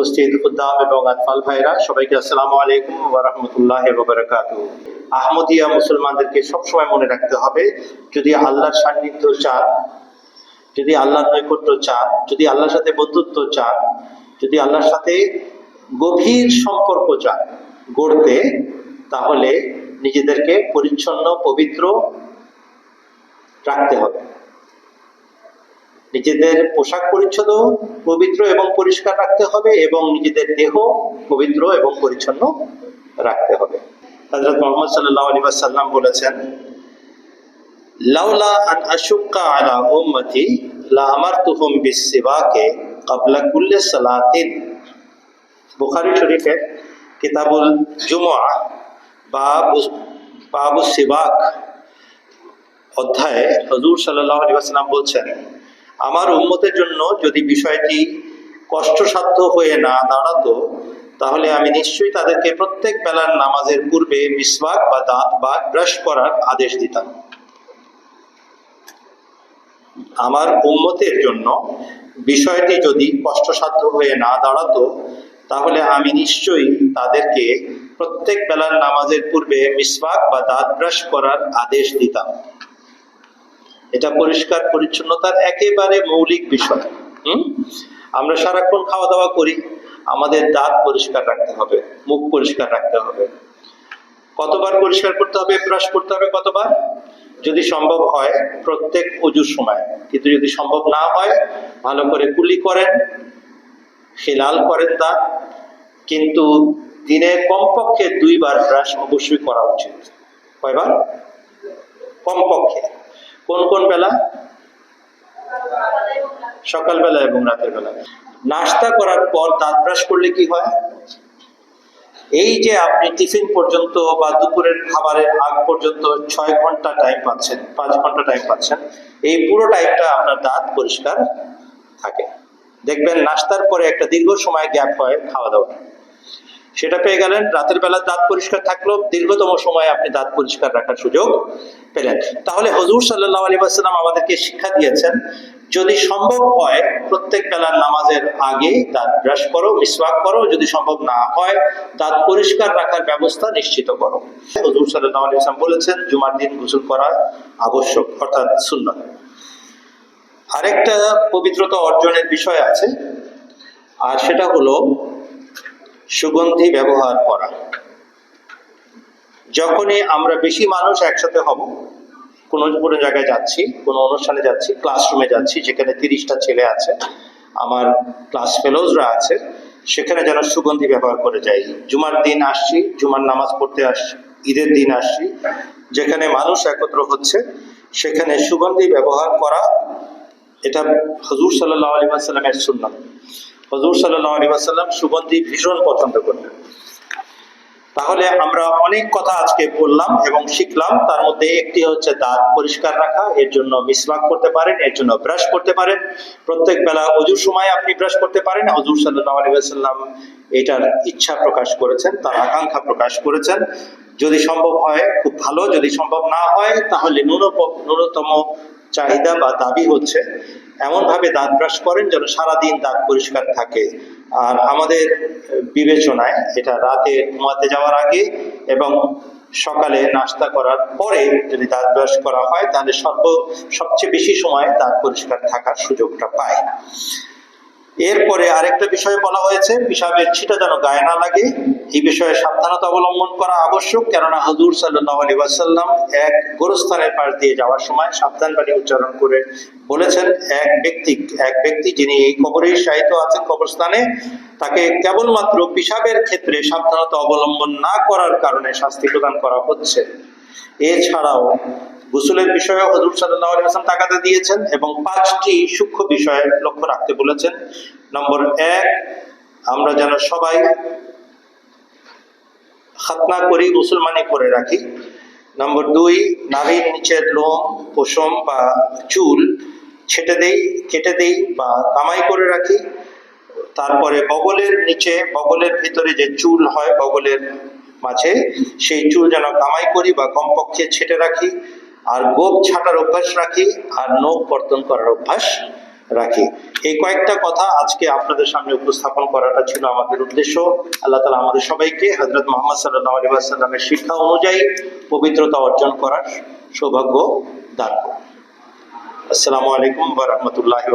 উপস্থিত উদ্দাম এবং আতফাল ভাইরা, সবাইকে আসসালামু আলাইকুম ওয়া রাহমাতুল্লাহি আহমদিয়া মুসলমানদেরকে সবসময় মনে রাখতে হবে, যদি আল্লাহর সান্নিধ্য চান, যদি আল্লাহর নৈকট্য চান, যদি আল্লাহর সাথে বন্ধুত্ব চান, যদি আল্লাহর সাথে গভীর সম্পর্ক চান, গড়তে, তাহলে নিজেদেরকে পরিচ্ছন্ন, পবিত্র রাখতে হবে। নিজেদের পোশাক পরিচ্ছদ পবিত্র এবং পরিষ্কার রাখতে হবে এবং নিজেদের দেহ পবিত্র এবং পরিচ্ছন্ন রাখতে হবে। হযরত মুহাম্মদ সাল্লাল্লাহু আলাইহি ওয়াসাল্লাম বলেছেন, লাউলা আন আশুক্কা আলা উম্মতি, লা আমারতুহুম বিসসিওয়াকে ক্বাবলা কুল্লি সালাতিন। বুখারী শরীফের কিতাবুল জুমআ, বাব, বাবু সিবাক অধ্যায়ে হজুর সাল্লাল্লাহু আলাইহি ওয়াসাল্লাম বলছেন আমার উম্মতের জন্য যদি বিষয়টি কষ্টসাধ্য হয়ে না দাঁড়াতো, তাহলে আমি নিশ্চয়ই তাদেরকে প্রত্যেক বেলার নামাজের পূর্বে মিসওয়াক বা দাঁত বা ব্রাশ করার আদেশ দিতাম। আমার উম্মতের জন্য বিষয়টি যদি কষ্টসাধ্য হয়ে না দাঁড়াতো, তাহলে আমি নিশ্চয়ই তাদেরকে প্রত্যেক বেলার নামাজের পূর্বে মিসওয়াক বা দাঁত ব্রাশ করার আদেশ দিতাম। এটা পরিষ্কার, পরিচ্ছন্নতার একেবারে মৌলিক বিষয়। হুম? আমরা সারাক্ষণ খাওয়া দাওয়া করি, আমাদের দাঁত পরিষ্কার রাখতে হবে, মুখ পরিষ্কার রাখতে হবে। কতবার পরিষ্কার করতে হবে, ব্রাশ করতে হবে কতবার? যদি সম্ভব হয়, প্রত্যেক অজুর সময়। কিন্তু যদি সম্ভব না হয়, ভালো করে কুলি করেন খিলাল করেন তা। কিন্তু দিনে কমপক্ষে দুইবার ব্রাশ অবশ্যই করা উচিত। কয়বার? কমপক্ষে। কোন কোন বেলা? সকালবেলা এবং রাতের বেলা নাস্তা করার পর দাঁত ব্রাশ করলে কি হয়? এই যে আপনি টিফিন পর্যন্ত বা দুপুরের খাবারের আগ পর্যন্ত ছয় ঘণ্টা টাইম পাচ্ছেন, পাঁচ ঘণ্টা টাইম পাচ্ছেন, এই পুরো টাইমটা আপনার দাঁত পরিষ্কার থাকে। দেখবেন নাস্তার পরে একটা দীর্ঘ সময় গ্যাপ হয় খাওয়া দাওয়া সেটা পেয়ে গেলেন। রাতের বেলা দাঁত পরিষ্কার থাকল দীর্ঘতম সময় আপনি দাঁত পরিষ্কার রাখার সুযোগ পেলেন। তাহলে হজুর সাল্লাহ আলী আসসালাম আমাদেরকে শিক্ষা দিয়েছেন, যদি সম্ভব হয় প্রত্যেক বেলার নামাজের আগে দাঁত ব্রাশ করো, মিসওয়াক করো, যদি সম্ভব না হয় দাঁত পরিষ্কার রাখার ব্যবস্থা নিশ্চিত করো। হজুর সাল্লাহ আলী আসলাম বলেছেন, জুমার দিন গোসল করা আবশ্যক, অর্থাৎ শূন্য আরেকটা পবিত্রতা অর্জনের বিষয় আছে, আর সেটা হলো সুগন্ধি ব্যবহার করা। যখনই আমরা বেশি মানুষ একসাথে হব, কোনো কোনো জায়গায় যাচ্ছি, কোনো অনুষ্ঠানে যাচ্ছি ক্লাসরুমে যাচ্ছি, যেখানে তিরিশটা ছেলে আছে, আমার ক্লাস ফেলোজরা আছে, সেখানে যেন সুগন্ধি ব্যবহার করে যাই। জুমার দিন আসছি, জুমার নামাজ পড়তে আসছি, ঈদের দিন আসছি, যেখানে মানুষ একত্র হচ্ছে, সেখানে সুগন্ধি ব্যবহার করা, এটা হজুর সাল্লাহ আলী আসাল্লামের সুন্নাত। হজুর সাল্লাহ সুগন্ধি ভীষণ পছন্দ করতেন। তাহলে আমরা অনেক কথা আজকে বললাম এবং শিখলাম। তার মধ্যে একটি হচ্ছে দাঁত পরিষ্কার রাখা, এর জন্য মিসওয়াক করতে পারেন, এর জন্য ব্রাশ করতে পারেন। প্রত্যেক বেলা অজুর সময় আপনি ব্রাশ করতে পারেন। হজুর সাল্লাম এটার ইচ্ছা প্রকাশ করেছেন, তার আকাঙ্ক্ষা প্রকাশ করেছেন। যদি সম্ভব হয়, খুব ভালো। যদি সম্ভব না হয়, তাহলে ন্যূনতম চাহিদা বা দাবি হচ্ছে, এমনভাবে দাঁত ব্রাশ করেন যেন সারাদিন দাঁত পরিষ্কার থাকে। আর আমাদের বিবেচনায় এটা রাতে ঘুমাতে যাওয়ার আগে এবং সকালে নাস্তা করার পরে যদি দাঁত ব্রাশ করা হয়, তাহলে সর্ব, সবচেয়ে বেশি সময় দাঁত পরিষ্কার থাকার সুযোগটা পায়। এরপরে আরেকটা বিষয় বলা হয়েছে পিসাবের ছিটা যেন গায়ে না লাগে। এই বিষয়ে সাবধানতা অবলম্বন করা আবশ্যক, কেননা হজুর সাল্লাহ ওয়াসাল্লাম এক গোরস্থানের পাশ দিয়ে যাওয়ার সময় সাবধান বাণী উচ্চারণ করে বলেছেন, এক ব্যক্তি এক ব্যক্তি যিনি এই কবরেই সাহিত্য আছেন কবরস্থানে, তাকে কেবলমাত্র পিসাবের ক্ষেত্রে সাবধানতা অবলম্বন না করার কারণে শাস্তি প্রদান করা হচ্ছে। এছাড়াও গোসলের বিষয়ে হজুর সাল্লাহ আলী হাসান তাকাতে দিয়েছেন এবং পাঁচটি সূক্ষ্ম বিষয়ে লক্ষ্য রাখতে বলেছেন। নম্বর এক, আমরা যেন সবাই খাতনা করি, মুসলমানি করে রাখি। নম্বর দুই নারীর নিচের লোম, পশম বা চুল ছেটে দেই, কেটে দেই বা কামাই করে রাখি। তারপরে বগলের নিচে, বগলের ভিতরে যে চুল হয় বগলের মাঝে, সেই চুল যেন কামাই করি বা কমপক্ষে ছেটে রাখি। আর গোপ ছাটার অভ্যাস রাখি, আর নখ কর্তন করার অভ্যাস রাখি। এই কয়েকটা কথা আজকে আপনাদের সামনে উপস্থাপন করাটা ছিল আমাদের উদ্দেশ্য। আল্লাহ তালা আমাদের সবাইকে হজরত মোহাম্মদ সাল্লাহ আলী শিক্ষা অনুযায়ী পবিত্রতা অর্জন করার সৌভাগ্য দান করুন। আসসালামু আলাইকুম ওয়া রাহমাতুল্লাহি